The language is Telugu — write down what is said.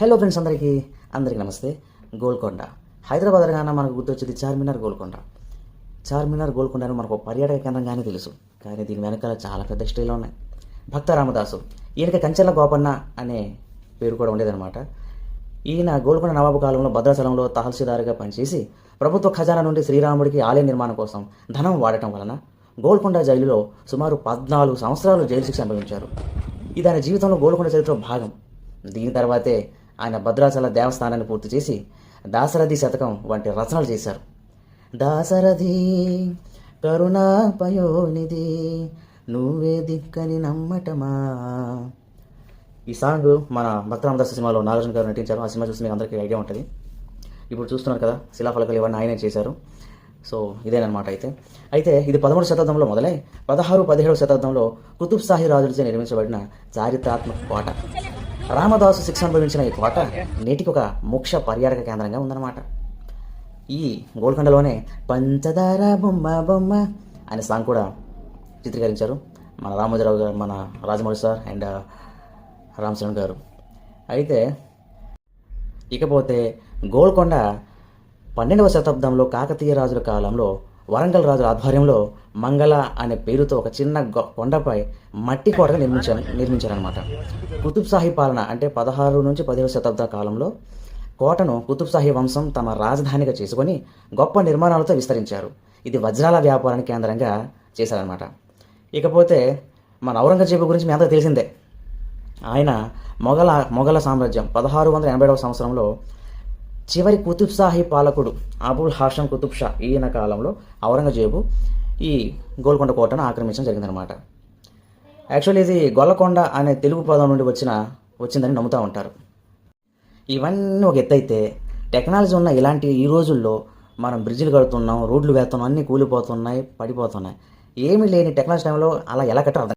హలో ఫ్రెండ్స్ అందరికీ అందరికీ నమస్తే. గోల్కొండ. హైదరాబాద్ అనగానే మనకు గుర్తొచ్చేది చార్మినార్ గోల్కొండ. చార్మినార్ గోల్కొండ అని మనకు పర్యాటక కేంద్రంగానే తెలుసు. కానీ దీని వెనకాల చాలా పెద్ద హిస్టరీలు ఉన్నాయి. భక్త రామదాసు ఈయనకి కంచెల గోపన్న అనే పేరు కూడా ఉండేదన్నమాట. ఈయన గోల్కొండ నవాబు కాలంలో భద్రాచలంలో తహసీల్దారుగా పనిచేసి ప్రభుత్వ ఖజానా నుండి శ్రీరాముడికి ఆలయ నిర్మాణం కోసం ధనం వాడటం వలన గోల్కొండ జైలులో సుమారు పద్నాలుగు సంవత్సరాలు జైలు శిక్ష అనుభవించారు. ఇది ఆయన జీవితంలో గోల్కొండ చరిత్ర భాగం. దీని తర్వాతే ఆయన భద్రాచల దేవస్థానాన్ని పూర్తి చేసి దాసరథి శతకం వంటి రచనలు చేశారు. దాసరథి కరుణాపయోనిధి నువ్వే దిక్కని నమ్మటమా? ఈ సాంగ్ మన భక్తరామదాస్ సినిమాలో నాగార్జున గారు నటించారు. ఆ సినిమా చూసి మీకు అందరికీ ఐడియా ఉంటుంది. ఇప్పుడు చూస్తున్నారు కదా శిలాఫలకలు ఇవన్నీ ఆయనే చేశారు. సో ఇదేనమాట అయితే. అయితే ఇది పదమూడు శతాబ్దంలో మొదలై పదహారు పదిహేడు శతాబ్దంలో కుతుబ్ షాహీ రాజులచే నిర్మించబడిన చారిత్రాత్మక కోట. రామదాసు శిక్ష అనుభవించిన ఈ కోట నేటికి ఒక ముఖ్య పర్యాటక కేంద్రంగా ఉందన్నమాట. ఈ గోల్కొండలోనే పంచదార బొమ్మ బొమ్మ అనే సాంగ్ కూడా చిత్రీకరించారు మన రామోజీరావు గారు మన రాజమౌళి సార్ అండ్ రామ్ చరణ్ గారు. అయితే ఇకపోతే గోల్కొండ పన్నెండవ శతాబ్దంలో కాకతీయ రాజుల కాలంలో వరంగల్ రాజుల ఆధ్వర్యంలో మంగళ అనే పేరుతో ఒక చిన్న గొ- కొండపై మట్టి కోటగా నిర్మించారు నిర్మించారనమాట కుతుబ్ షాహీ పాలన అంటే పదహారు నుంచి పదిహేడు శతాబ్ద కాలంలో కోటను కుతుబ్ షాహీ వంశం తమ రాజధానిగా చేసుకొని గొప్ప నిర్మాణాలతో విస్తరించారు. ఇది వజ్రాల వ్యాపారాన్ని కేంద్రంగా చేశారనమాట ఇకపోతే మన ఔరంగజేబు గురించి మీ అందరికీ తెలిసిందే. ఆయన మొఘల మొఘల సామ్రాజ్యం పదహారు వందల ఎనభై సంవత్సరంలో చివరి కుతుబ్ షాహీ పాలకుడు అబుల్ హాషం కుతుబ్ షా ఈయన కాలంలో ఔరంగజేబు ఈ గోల్కొండ కోటను ఆక్రమించడం జరిగిందనమాట యాక్చువల్లీ ఇది గొల్లకొండ అనే తెలుగు పదం నుండి వచ్చిన వచ్చిందని నమ్ముతూ ఉంటారు. ఇవన్నీ ఒక ఎత్తైతే టెక్నాలజీ ఉన్న ఇలాంటి ఈ రోజుల్లో మనం బ్రిడ్జిలు కడుతున్నాం రోడ్లు వేస్తున్నాం అన్నీ కూలిపోతున్నాయి పడిపోతున్నాయి. ఏమీ లేని టెక్నాలజీ టైంలో అలా ఎలా కట్టారు